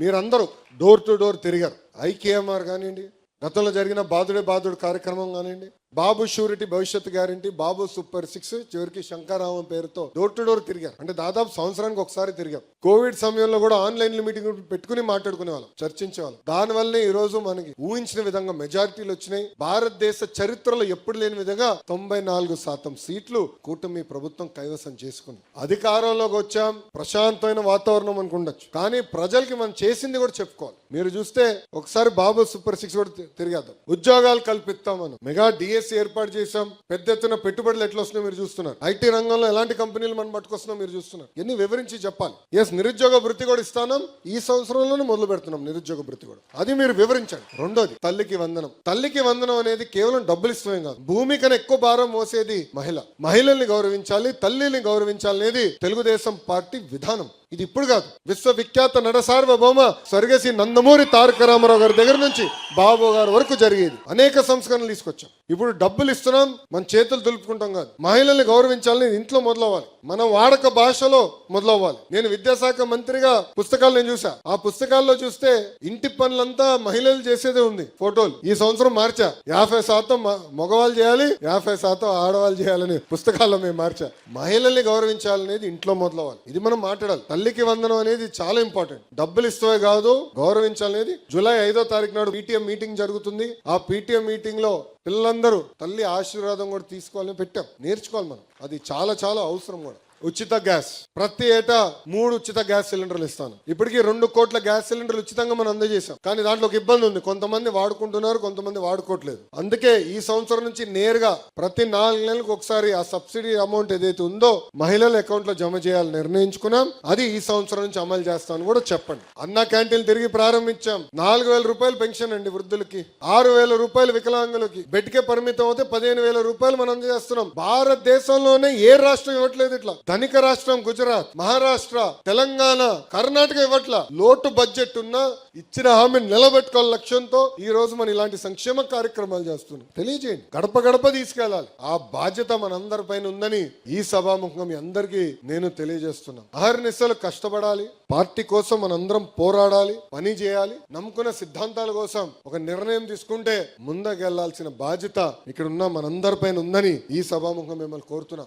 మీరందరూ door to door తిరిగారు. ఐకేఎంఆర్ కానివ్వండి గతంలో జరిగిన బాధుడే బాధుడు కార్యక్రమం కానివ్వండి బాబు షూరిటీ భవిష్యత్ గ్యారంటీ బాబు సూపర్ సిక్స్ చివరికి శంకరామం పేరుతో డోర్ టు డోర్ తిరిగారు. అంటే దాదాపు సంవత్సరానికి ఒకసారి తిరిగాం. కోవిడ్ సమయంలో కూడా ఆన్లైన్ మీటింగ్ పెట్టుకుని మాట్లాడుకునే వాళ్ళం చర్చించేవాళ్ళం. దానివల్లనే ఈ రోజు మనకి ఊహించిన విధంగా మెజారిటీలు వచ్చినాయి. భారతదేశ చరిత్రలో ఎప్పుడు లేని విధంగా తొంభై నాలుగు శాతం సీట్లు కూటమి ప్రభుత్వం కైవసం చేసుకుంది. అధికారంలోకి వచ్చాం. ప్రశాంతమైన వాతావరణం అనుకుండొచ్చు కానీ ప్రజలకి మనం చేసింది కూడా చెప్పుకోవాలి. మీరు చూస్తే ఒకసారి బాబు సూపర్ సిక్స్ కూడా తిరిగేద్దాం. ఉద్యోగాలు కల్పిస్తాం మనం. మెగా డిఎస్సి ఏర్పాటు చేశాం. పెద్ద ఎత్తున పెట్టుబడులు ఎట్లా వస్తున్నాయి మీరు చూస్తున్నారు. ఐటీ రంగంలో ఎలాంటి కంపెనీలు మనం పట్టుకొస్తున్నాం మీరు చూస్తున్నారు. ఎన్ని వివరించి చెప్పాలి. ఎస్ నిరుద్యోగ వృత్తి కూడా ఇస్తానం ఈ సంవత్సరంలోనే మొదలు పెడుతున్నాం నిరుద్యోగ వృత్తి కూడా. అది మీరు వివరించండి. రెండోది తల్లికి వందనం. తల్లికి వందనం అనేది కేవలం డబ్బులు ఇష్టమే కాదు. భూమి కన్నా ఎక్కువ భారం మోసేది మహిళ. మహిళల్ని గౌరవించాలి తల్లిని గౌరవించాలి అనేది తెలుగుదేశం పార్టీ విధానం. ఇది ఇప్పుడు కాదు. విశ్వవిఖ్యాత నట సార్వభౌమ స్వర్గసి నందమూరి తారక రామారావు గారి దగ్గర నుంచి బాబు గారి వరకు జరిగేది. అనేక సంస్కరణలు తీసుకొచ్చాం. ఇప్పుడు డబ్బులు ఇస్తున్నాం మన చేతులు దులుపుకుంటాం కాదు. మహిళల్ని గౌరవించాలని ఇంట్లో మొదలవ్వాలి. మనం వాడక భాషలో మొదలవ్వాలి. నేను విద్యాశాఖ మంత్రిగా పుస్తకాలు నేను చూసా ఆ పుస్తకాల్లో చూస్తే ఇంటి పనులంతా మహిళలు చేసేదే ఉంది. ఫోటోలు. ఈ సంవత్సరం మార్చా. యాభై శాతం మగవాళ్ళు చేయాలి యాభై శాతం ఆడవాళ్ళు చేయాలని పుస్తకాల్లో మేము మార్చా. మహిళల్ని గౌరవించాలనేది ఇంట్లో మొదలవ్వాలి. ఇది మనం మాట్లాడాలి. తల్లికి వందనం అనేది చాలా ఇంపార్టెంట్. డబ్బులు ఇస్తే కాదు గౌరవించాలనేది జూలై ఐదో తారీఖు నాడు పీటీఎం మీటింగ్ జరుగుతుంది. ఆ పీటీఎం మీటింగ్లో పిల్లలందరూ తల్లి ఆశీర్వాదం కూడా తీసుకోవాలని పెట్టాం. నేర్చుకోవాలి మనం. అది చాలా చాలా అవసరం కూడా. ఉచిత గ్యాస్. ప్రతి ఏటా మూడు ఉచిత గ్యాస్ సిలిండర్లు ఇస్తాను. ఇప్పటికీ రెండు కోట్ల గ్యాస్ సిలిండర్లు ఉచితంగా మనం అందజేశాం. కానీ దాంట్లో ఒక ఇబ్బంది ఉంది. కొంతమంది వాడుకుంటున్నారు కొంతమంది వాడుకోవట్లేదు. అందుకే ఈ సంవత్సరం నుంచి నేరుగా ప్రతి నాలుగు నెలలకు ఒకసారి ఆ సబ్సిడీ అమౌంట్ ఏదైతే ఉందో మహిళల అకౌంట్లో జమ చేయాలని నిర్ణయించుకున్నాం. అది ఈ సంవత్సరం నుంచి అమలు చేస్తాను కూడా చెప్పండి. అన్న క్యాంటీన్ తిరిగి ప్రారంభించాం. నాలుగు వేల రూపాయలు పెన్షన్ అండి వృద్ధులకి. ఆరు వేల రూపాయలు వికలాంగులకి. బెడ్కే పరిమితం అవుతే పదిహేను వేల రూపాయలు మనం అందజేస్తున్నాం. భారతదేశంలోనే ఏ రాష్ట్రం ఇవ్వట్లేదు ఇట్లా. ధనిక రాష్ట్రం గుజరాత్ మహారాష్ట్ర తెలంగాణ కర్ణాటక ఇవ్వట్ల లోటు బడ్జెట్ ఉన్నా ఇచ్చిన హామీ నిలబెట్టుకోవాలి లక్ష్యంతో ఈ రోజు మనం ఇలాంటి సంక్షేమ కార్యక్రమాలు చేస్తున్నాం. తెలియజేయండి. గడప గడప తీసుకెళ్ళాలి. ఆ బాధ్యత మనందరి పైన ఉందని ఈ సభాముఖంగా మీ అందరికీ నేను తెలియజేస్తున్నాను. అహర్నిశలు కష్టపడాలి. పార్టీ కోసం మనందరం పోరాడాలి. పని చేయాలి. నమ్ముకున్న సిద్ధాంతాల కోసం ఒక నిర్ణయం తీసుకుంటే ముందుకెళ్ళాల్సిన బాధ్యత ఇక్కడ ఉన్న మనందరి పైన ఉందని ఈ సభాముఖం మిమ్మల్ని కోరుతున్నాం.